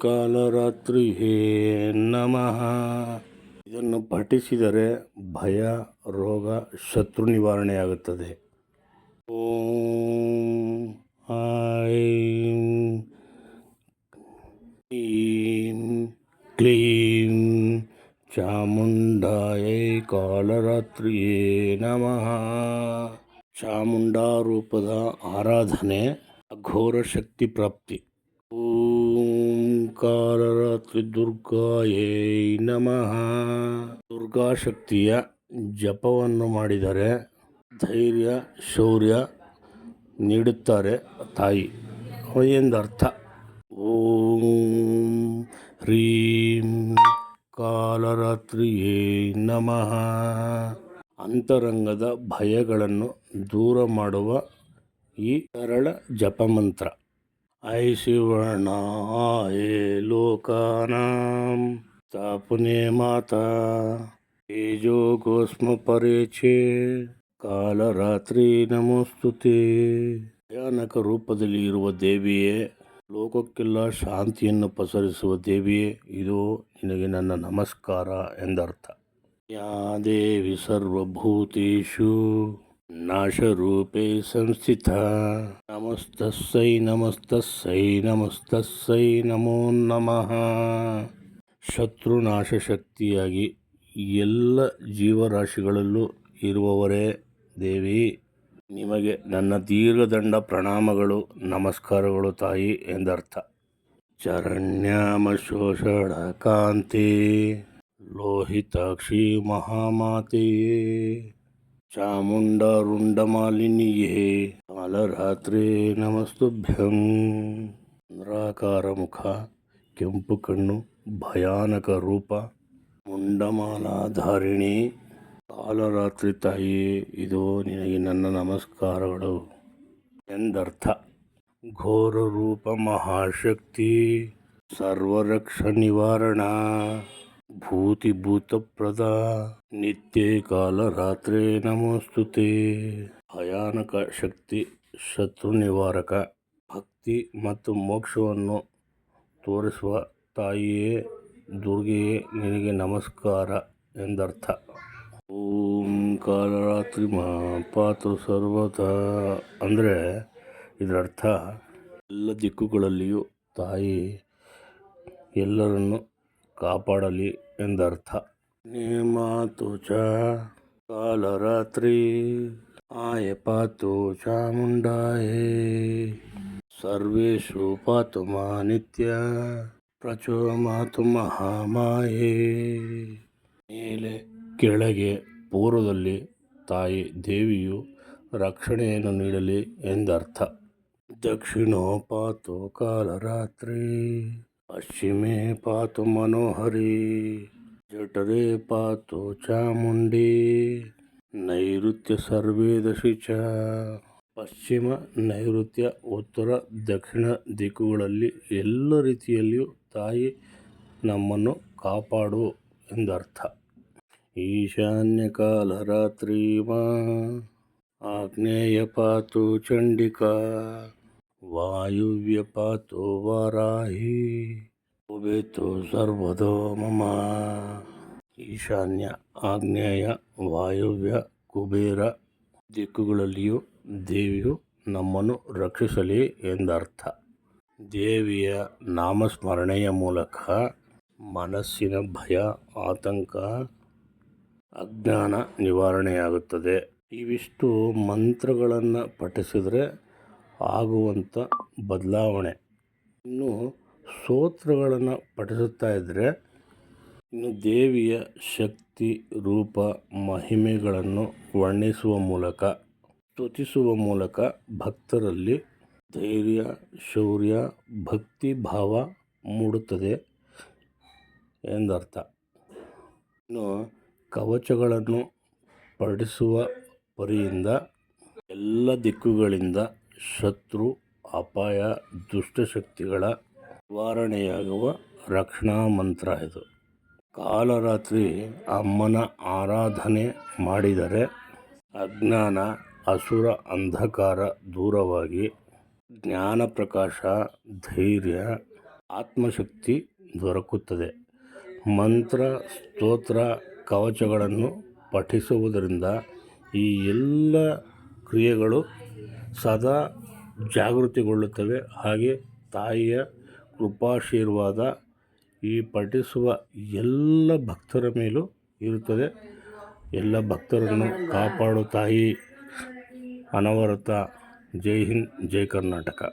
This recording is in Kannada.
ಕಾಲರಾತ್ರಿಯೇ ನಮಃ. ಇದನ್ನು ಪಠಿಸಿದರೆ ಭಯ, ರೋಗ, ಶತ್ರು ನಿವಾರಣೆಯಾಗುತ್ತದೆ. ಓಂ ಐಂ ಕ್ಲೀಂ ಕ್ಲೀಂ ಚಾಮುಂಡಾಯೈ ಕಾಲರಾತ್ರಿಯೇ ನಮಃ. ಚಾಮುಂಡಾ ರೂಪದ ಆರಾಧನೆ ಅಘೋರ ಶಕ್ತಿ ಪ್ರಾಪ್ತಿ. ಓಂ ದುರ್ಗಾಯೇ ದುರ್ಗಾಯೈ ನಮಃ. ದುರ್ಗಾ ಶಕ್ತಿಯ ಜಪವನ್ನು ಮಾಡಿದರೆ ಧೈರ್ಯ, ಶೌರ್ಯ ನೀಡುತ್ತಾರೆ ತಾಯಿ. ಎಂದರ್ಥ. ಓಂ ಹ್ರೀಂ ಕಾಲರಾತ್ರಿಯೇ ನಮಃ. ಅಂತರಂಗದ ಭಯಗಳನ್ನು ದೂರ ಮಾಡುವ ಈ ಸರಳ ಜಪಮಂತ್ರ. ಐ ಶಿವಣ್ಣ ಲೋಕಾನಾಂ, ತಾಪುನೇ ಮಾತಾ, ತೇಜೋ ಗೋಸ್ಮ ಪರೇಚೆ, ಕಾಲರಾತ್ರಿ ನಮೋಸ್ತುತಿ. ಭಯಾನಕ ರೂಪದಲ್ಲಿ ಇರುವ ದೇವಿಯೇ, ಲೋಕಕ್ಕೆಲ್ಲ ಶಾಂತಿಯನ್ನು ಪಸರಿಸುವ ದೇವಿಯೇ, ಇದು ನಿನಗೆ ನನ್ನ ನಮಸ್ಕಾರ ಎಂದರ್ಥ. ಯಾ ದೇವಿ ಸರ್ವಭೂತೇಷು. ನಾಶರೂಪೇ ಸಂಸ್ಥಿತ. ನಮಸ್ತಸ್ಸೈ ನಮಸ್ತಸ್ಸೈ ನಮಸ್ತಸ್ಸೈ, ನಮೋ ನಮಃ. ಶತ್ರುನಾಶ ಶಕ್ತಿಯಾಗಿ ಎಲ್ಲ ಜೀವರಾಶಿಗಳಲ್ಲೂ ಇರುವವರೇ ದೇವಿ. ನಿಮಗೆ ನನ್ನ ದೀರ್ಘದಂಡ ಪ್ರಣಾಮಗಳು, ನಮಸ್ಕಾರಗಳು ತಾಯಿ ಎಂದರ್ಥ. ಚರಣ್ಯಾಮ ಶೋಷಣ ಕಾಂತಿ ಲೋಹಿತಾಕ್ಷಿ ಮಹಾಮಾತೆಯೇ. ಚಾಮುಂಡರುಂಡಮಾಲಿನಿಯೇ ಕಾಲರಾತ್ರಿ ನಮಸ್ತುಭ್ಯಂ ಚಂದ್ರಾಕಾರ ಮುಖ ಕೆಂಪು ಕಣ್ಣು ಭಯಾನಕ ರೂಪ ಮುಂಡಮಾಲಾಧಾರಿಣಿ ಕಾಲರಾತ್ರಿ ತಾಯಿ ಇದು ನಿನಗೆ ನನ್ನ ನಮಸ್ಕಾರಗಳು ಎಂದರ್ಥ ಘೋರ ರೂಪ ಮಹಾಶಕ್ತಿ, ಸರ್ವರಕ್ಷ ನಿವಾರಣ। ಭೂತಿಭೂತಪ್ರದ ನಿತ್ಯ ಕಾಲ ರಾತ್ರಿ ನಮೋಸ್ತುತೆ. ಭಯಾನಕ ಶಕ್ತಿ ಶತ್ರು ನಿವಾರಕ ಭಕ್ತಿ ಮತ್ತು ಮೋಕ್ಷವನ್ನು ತೋರಿಸುವ ತಾಯಿಯೇ ದುರ್ಗೆಯೇ ನಿನಗೆ ನಮಸ್ಕಾರ ಎಂದರ್ಥ. ಓಂ ಕಾಲರಾತ್ರಿ ಮಾ ಪಾತ್ರ ಸರ್ವತ ಅಂದರೆ ಇದರರ್ಥ ಎಲ್ಲ ದಿಕ್ಕುಗಳಲ್ಲಿಯೂ ತಾಯಿ ಎಲ್ಲರನ್ನು ಕಾಪಾಡಲಿ ಎಂದರ್ಥ. ನೇಮಾತು ಚ ಕಾಲರಾತ್ರಿ, ಆಯ ಪಾತು ಚಾಮುಂಡಾಯೇ ಸರ್ವೇಶು ಪಾತು ಮಾ ನಿತ್ಯ ಪ್ರಚೋ ಮಾತು ಮಹಾಮಾಯೇ. ಮೇಲೆ ಕೆಳಗೆ ಪೂರ್ವದಲ್ಲಿ ತಾಯಿ ದೇವಿಯು ರಕ್ಷಣೆಯನ್ನು ನೀಡಲಿ ಎಂದರ್ಥ. ದಕ್ಷಿಣೋ ಪಾತು ಕಾಲರಾತ್ರಿ. ಪಶ್ಚಿಮೇ ಪಾತು ಮನೋಹರಿ, ಜಠರೇ ಪಾತು ಚಾಮುಂಡಿ, ನೈಋತ್ಯ ಸರ್ವೇದಶಿ ಚ ಪಶ್ಚಿಮ, ನೈಋತ್ಯ, ಉತ್ತರ, ದಕ್ಷಿಣ ದಿಕ್ಕುಗಳಲ್ಲಿ ಎಲ್ಲ ರೀತಿಯಲ್ಲಿಯೂ ತಾಯಿ ನಮ್ಮನ್ನು ಕಾಪಾಡು ಎಂದರ್ಥ. ಈಶಾನ್ಯ ಕಾಲರಾತ್ರಿ ಮಾ, ಆಗ್ನೇಯ ಪಾತು ಚಂಡಿಕಾ. ವಾಯುವ್ಯ ಪಾತು ವಾರಾಹಿ ಉಬೇತು ಸರ್ವದೋ ಮಮ. ಈಶಾನ್ಯ ಆಗ್ನೇಯ ವಾಯುವ್ಯ ಕುಬೇರ, ದಿಕ್ಕುಗಳಲ್ಲಿಯೂ ದೇವಿಯು ನಮ್ಮನ್ನು ರಕ್ಷಿಸಲಿ ಎಂದರ್ಥ. ದೇವಿಯ ನಾಮಸ್ಮರಣೆಯ ಮೂಲಕ ಮನಸ್ಸಿನ ಭಯ, ಆತಂಕ, ಅಜ್ಞಾನ ನಿವಾರಣೆಯಾಗುತ್ತದೆ. ಇವಿಷ್ಟು ಮಂತ್ರಗಳನ್ನು ಪಠಿಸಿದರೆ ಆಗುವಂಥ ಬದಲಾವಣೆ. ಇನ್ನು ಸ್ತೋತ್ರಗಳನ್ನು ಪಠಿಸುತ್ತಾ ಇದ್ದರೆ ಇನ್ನು ದೇವಿಯ ಶಕ್ತಿ, ರೂಪ, ಮಹಿಮೆಗಳನ್ನು ವರ್ಣಿಸುವ ಮೂಲಕ, ಸ್ತುತಿಸುವ ಮೂಲಕ ಭಕ್ತರಲ್ಲಿ ಧೈರ್ಯ, ಶೌರ್ಯ, ಭಕ್ತಿ ಭಾವ ಮೂಡುತ್ತದೆ ಎಂದರ್ಥ. ಇನ್ನು ಕವಚಗಳನ್ನು ಪಠಿಸುವ ಪರಿಯಿಂದ, ಎಲ್ಲ ದಿಕ್ಕುಗಳಿಂದ ಶತ್ರು, ಅಪಾಯ ದುಷ್ಟಶಕ್ತಿಗಳ ನಿವಾರಣೆಯಾಗುವ ರಕ್ಷಣಾ ಮಂತ್ರ ಇದು. ಕಾಲರಾತ್ರಿ ಅಮ್ಮನ ಆರಾಧನೆ ಮಾಡಿದರೆ ಅಜ್ಞಾನ, ಅಸುರ, ಅಂಧಕಾರ ದೂರವಾಗಿ ಜ್ಞಾನ ಪ್ರಕಾಶ, ಧೈರ್ಯ, ಆತ್ಮಶಕ್ತಿ ದೊರಕುತ್ತದೆ. ಮಂತ್ರ, ಸ್ತೋತ್ರ, ಕವಚಗಳನ್ನು ಪಠಿಸುವುದರಿಂದ ಈ ಎಲ್ಲ ಕ್ರಿಯೆಗಳು ಸದಾ ಜಾಗೃತಿಗೊಳ್ಳುತ್ತವೆ. ಹಾಗೆ ತಾಯಿಯ ಕೃಪಾಶೀರ್ವಾದ ಈ ಪಠಿಸುವ ಎಲ್ಲ ಭಕ್ತರ ಮೇಲೂ ಇರುತ್ತದೆ. ಎಲ್ಲ ಭಕ್ತರನ್ನು ಕಾಪಾಡು ತಾಯಿ. ಅನವರತ. ಜೈ ಹಿಂದ್, ಜೈ ಕರ್ನಾಟಕ.